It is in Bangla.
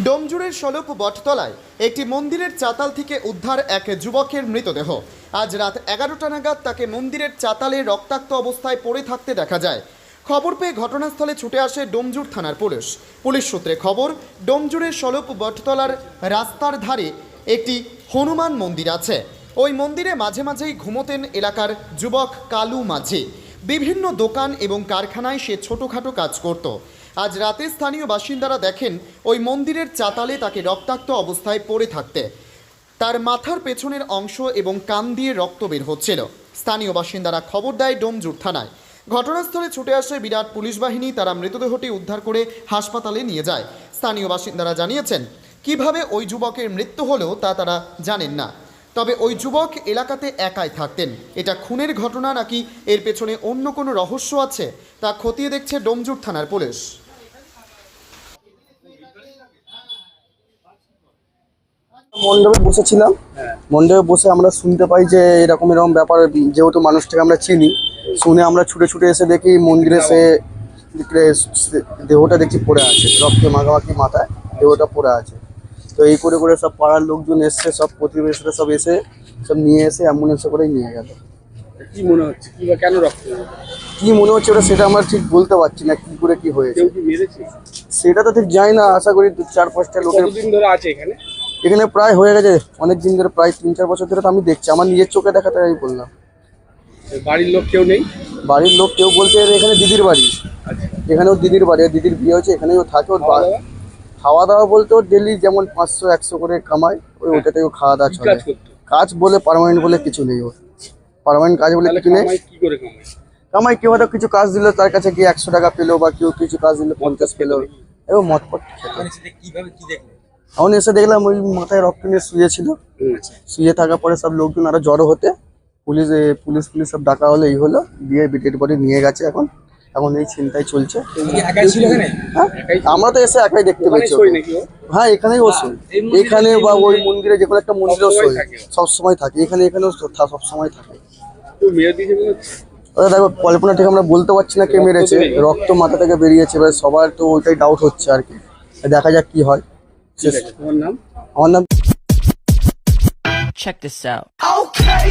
ডোমজুড়ের সলপ বটতলায় একটি মন্দিরের চাতাল থেকে উদ্ধার এক যুবকের মৃতদেহ। আজ রাত এগারোটা নাগাদ তাকে মন্দিরের চাতালে রক্তাক্ত অবস্থায় পড়ে থাকতে দেখা যায়। খবর পেয়ে ঘটনাস্থলে ছুটে আসে ডোমজুর থানার পুলিশ। পুলিশ সূত্রে খবর ডোমজুরের সলপ বটতলার রাস্তার ধারে একটি হনুমান মন্দির আছে। ওই মন্দিরে মাঝে মাঝেই ঘুমোতেন এলাকার যুবক কালু মাঝি। বিভিন্ন দোকান এবং কারখানায় সে ছোটোখাটো কাজ করত। আজ রাতে স্থানীয় বাসিন্দারা দেখেন ওই মন্দিরের চাতালে তাকে রক্তাক্ত অবস্থায় পড়ে থাকতে। তার মাথার পেছনের অংশ এবং কান দিয়ে রক্ত বের হচ্ছিল। স্থানীয় বাসিন্দারা খবর দেয় ডোমজুর থানায়। ঘটনাস্থলে ছুটে আসে বিরাট পুলিশ বাহিনী, তারা মৃতদেহটি উদ্ধার করে হাসপাতালে নিয়ে যায়। স্থানীয় বাসিন্দারা জানিয়েছেন, কীভাবে ওই যুবকের মৃত্যু হলো তা তারা জানেন না। তবে ওই যুবক এলাকাতে একাই থাকতেন। এটা খুনের ঘটনা নাকি এর পেছনে অন্য কোনো রহস্য আছে, তা খতিয়ে দেখছে ডোমজুর থানার পুলিশ। মণ্ডপে বসেছিলাম। মণ্ডপে বসে আমরা শুনতে পাই যে এরকম এরকম ব্যাপার যেহেতু মানুষটাকে আমরা চিনি শুনে আমরা ছুটে ছুটে এসে দেখি মন্দিরে সে দেহটা দেখছি পড়ে আছে রক্তে মাখামাখি মাথায় দেহটা পড়ে আছে। তো এই করে করে সব পাড়ার লোকজন এসছে সব প্রতিবেশীরা সব এসে সব নিয়ে এসে অ্যাম্বুলেন্সে করেই নিয়ে গেল। কি মনে হচ্ছে? কি বা কেন রক্ত কি মনে হচ্ছে ওটা সেটা আমরা ঠিক বলতে পারছি না কি করে কি হয়েছে। সেটা তো ঠিক জানি না আশা করি চার পাঁচটা লোকের ধরে আছে এখানে? এখানে প্রায় হয়ে গেছে অনেক দিন ধরে প্রায় তিন চার বছর ধরে তো আমি দেখছি আমার নিজের চোখে দেখাতে আমি বললাম। বাড়ির লোক কেউ নেই? বাড়ির লোক কেউ বলতে এখানে দিদির বাড়ি। আচ্ছা। এখানে ওর দিদির বাড়ি ওর দিদির বিয়ে হয়েছে এখানেই ও থাকে ওর খাওয়া দাওয়া? খাওয়া দাওয়া বলতে ওর ডেলি যেমন পাঁচশো একশো করে কামায় ওই ওটাতে ও খাওয়া দাওয়া কি চলে। কাজ বলে পারমানেন্ট বলে কিছু নেই ওর। পারমানেন্ট কাজ বলে কিছু নেই। কামাই কি কেউ হয়তো কিছু কাজ দিল তার কাছে গিয়ে একশো টাকা পেল বা কেউ কিছু কাজ দিল পঞ্চাশ পেল। এবং মতপট এখন এসে দেখলাম ওই মাথায় রক্ত নিয়ে শুয়েছিল শুয়ে থাকার পরে সব লোকজন আরও জড়ো হতে পুলিশ পুলিশ পুলিশ সব ডাকা হলো এই হলো। দিয়ে বিটের বডি নিয়ে গেছে এখন। এখন এই চিন্তায় চলছে। একাই ছিল হ্যাঁ আমরা তো এসে একাই দেখতে পেয়েছি? হ্যাঁ এখানেই ও এখানে বা ওই মন্দিরে যে কোনো একটা মন্দিরেও সবসময় থাকে। ও। সব সময় থাকে। এখানে এখানেও সব সময় থাকে। ওটা দেখো কল্পনা ঠিক আমরা বলতে পারছি না কে মেরেছে। রক্ত মাথা থেকে বেরিয়েছে এবার সবার তো ওইটাই ডাউট হচ্ছে আর কি। দেখা যাক কি হয়। ঠিক আছে তোমার নাম আমার নাম Check this out. Okay,